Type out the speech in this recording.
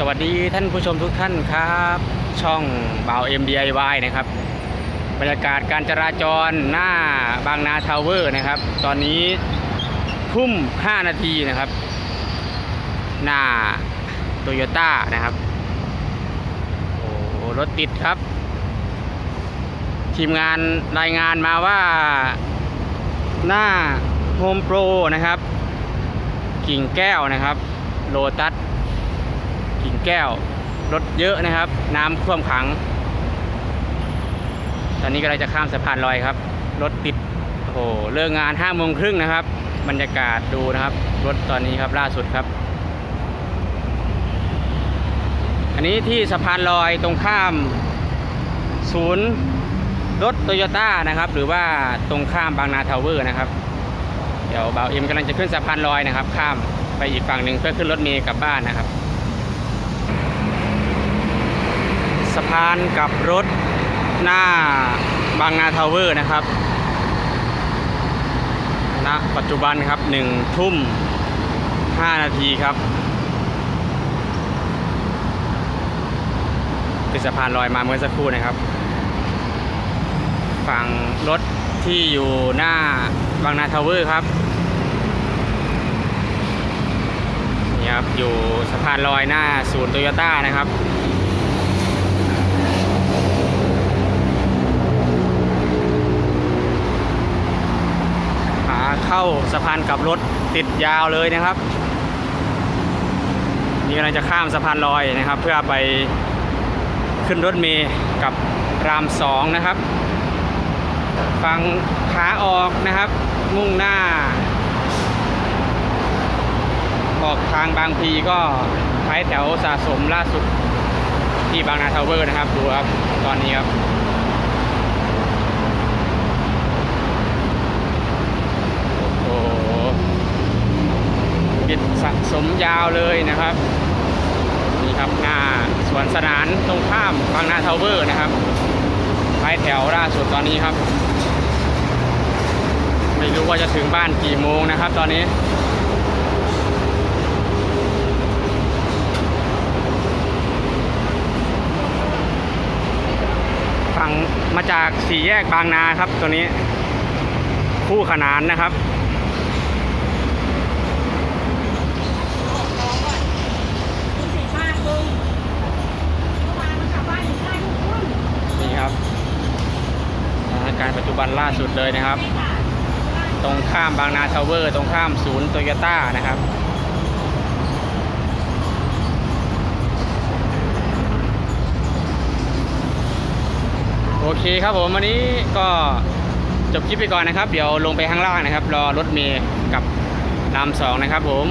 สวัสดีท่านผู้ชมทุกท่านครับ ช่องบ่าว MDIY นะครับ บรรยากาศการจราจรหน้าบางนาทาวเวอร์นะครับ ตอนนี้ทุ่ม 5 นาทีนะครับ หน้าโตโยต้านะครับ โอ้รถติดครับ ทีมงานรายงานมาว่าหน้าโฮมโปรนะครับ กิ่งแก้วนะครับ โลตัส แก้ว รถเยอะนะครับ น้ำท่วมขัง ตอนนี้กำลังจะข้ามสะพานลอยครับ รถติดโอ้โหเลิกงานห้าโมงครึ่งนะครับ บรรยากาศดูนะครับ รถตอนนี้ครับล่าสุดครับ อันนี้ที่สะพานลอยตรงข้าม ศูนย์รถโตโยต้านะครับ หรือว่าตรงข้ามบางนาทาวเวอร์นะครับ เดี๋ยวบ่าวเอ็มกำลังจะขึ้นสะพานลอยนะครับ ข้ามไปอีกฝั่งหนึ่งเพื่อขึ้นรถเมล์กลับบ้านนะครับ สะพานกับรถหน้าบางนาทาวเวอร์นะครับณปัจจุบันครับหนึ่งทุ่มห้านาทีครับ เป็นสะพานลอยมาเมื่อสักครู่นะครับ ฝั่งรถที่อยู่หน้าบางนาทาวเวอร์ครับนี่ครับ อยู่สะพานลอยหน้าศูนย์โตโยต้านะครับ เข้าสะพานกลับรถติดยาวเลยนะครับนี่กำลังจะข้ามสะพานลอยนะครับ เพื่อไปขึ้นรถเมล์กับรามสองนะครับฝั่งขาออกนะครับ มุ่งหน้า ออกทางบางพีก็ท้ายแถวสะสมล่าสุดที่บางนาทาวเวอร์นะครับ ดูครับ ตอนนี้ครับ โอ้โหปิด สะสมยาวเลยนะครับนี่ครับหน้าสวนสนานตรงข้ามบางนาทาวเวอร์นะครับท้ายแถวล่าสุดตอนนี้ครับ ไม่รู้ว่าจะถึงบ้านกี่โมงนะครับ ตอนนี้ฝั่งมาจากสี่แยกบางนาครับตัวนี้ คู่ขนานนะครับ คุณสีมากลุงเมื่อวานมันกลับบ้านอยู่ได้ทุกคน นี่ครับสถาน การณ์ปัจจุบันล่าสุดเลยนะครับ ตรงข้ามบางนาทาวเวอร์ ตรงข้ามศูนย์โตโยต้านะครับโอเคครับผมวันนี้ก็จบคลิปไปก่อนนะครับ เดี๋ยวลงไปข้างล่างนะครับ รอรถเมย์กับรามสองนะครับผม